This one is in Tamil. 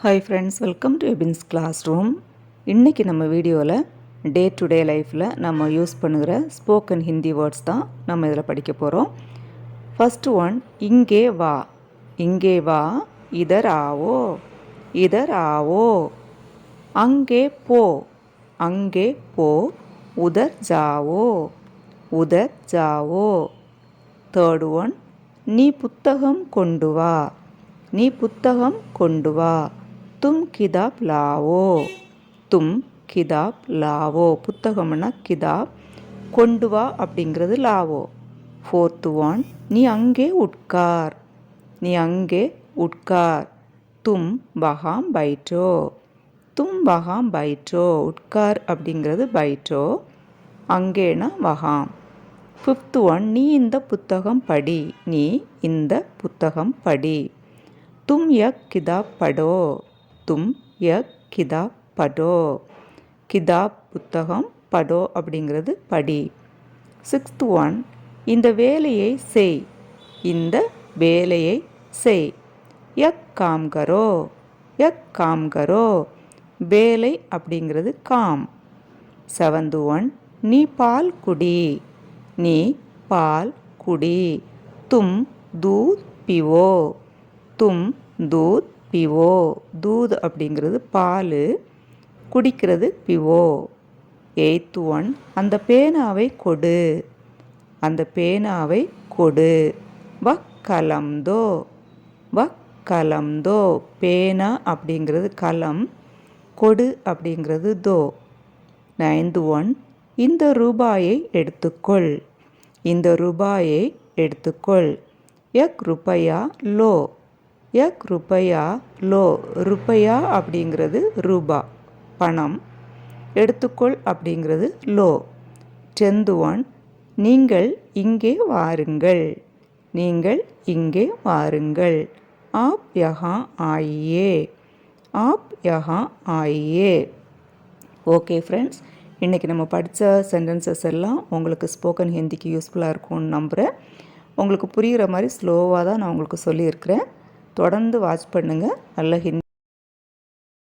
ஹாய் ஃப்ரெண்ட்ஸ் வெல்கம் டு எபின்ஸ் கிளாஸ் ரூம் இன்றைக்கி நம்ம வீடியோவில் டே டு டே லைஃப்பில் நம்ம யூஸ் பண்ணுகிற ஸ்போக்கன் ஹிந்தி வேர்ட்ஸ் தான் நம்ம இதில் படிக்க போகிறோம் ஃபஸ்ட்டு ஒன் இங்கே வா. இங்கே வா. இதர் ஆவோ. இதர் ஆவோ. அங்கே போ. அங்கே போ. உதர் ஜாவோ. உதர் ஜாவோ. தேர்ட் ஒன் நீ புத்தகம் கொண்டு வா. நீ புத்தகம் கொண்டு வா. தும் கிதாப் லாவோ. தும் கிதாப் லாவோ. புத்தகம்னா கிதாப் கொண்டு வா அப்படிங்கிறது லாவோ. ஃபோர்த்து ஒன் நீ அங்கே உட்கார். நீ அங்கே உட்கார். தும் பகாம் பைட்டோ தும் பகாம் பைட்டோ உட்கார் அப்படிங்கிறது பைட்டோ அங்கேனா வகாம். ஃபிஃப்த்து ஒன் நீ இந்த புத்தகம் படி. நீ இந்த புத்தகம் படி. தும் யக் கிதாப் படோ. தும் ய கிதாப் படோ கிதாப் புத்தகம் படோ அப்படிங்கிறது படி. சிக்ஸ்த் ஒன் இந்த வேலையை செய். இந்த வேலையை செய். யக் காம் கரோ யக் காம் கரோ வேலை அப்படிங்கிறது காம். செவன்த் ஒன் நீ பால் குடி. நீ பால் குடி. தும் தூத் பிவோ. தும் தூத் பிவோ தூத் அப்படிங்கிறது பால் குடிக்கிறது பிவோ. எய்த் ஒன் அந்த பேனாவை கொடு. அந்த பேனாவை கொடு. வக்கலம்தோ வக்கலம்தோ பேனா அப்படிங்கிறது கலம் கொடு அப்படிங்கிறது தோ. நைன்த் ஒன் இந்த ரூபாயை எடுத்துக்கொள். இந்த ரூபாயை எடுத்துக்கொள். எக் ருபையா லோ. எக் ருப்பையா லோ ருப்பையா அப்படிங்கிறது ரூபா. பணம். எடுத்துக்கொள் அப்படிங்கிறது லோ. டென்த் ஒன் நீங்கள் இங்கே வாருங்கள். நீங்கள் இங்கே வாருங்கள். ஆப் யஹா ஆயியே. ஆப் யஹா ஆயியே. Okay friends. இன்றைக்கி நம்ம படித்த சென்டென்சஸ் எல்லாம் உங்களுக்கு ஸ்போக்கன் ஹிந்திக்கு யூஸ்ஃபுல்லாக இருக்கும்னு நம்புகிறேன் உங்களுக்கு புரிகிற மாதிரி ஸ்லோவாக தான் நான் உங்களுக்கு சொல்லியிருக்கிறேன். தொடர்ந்து வாட்ச் பண்ணுங்கள் நல்ல ஹிந்தி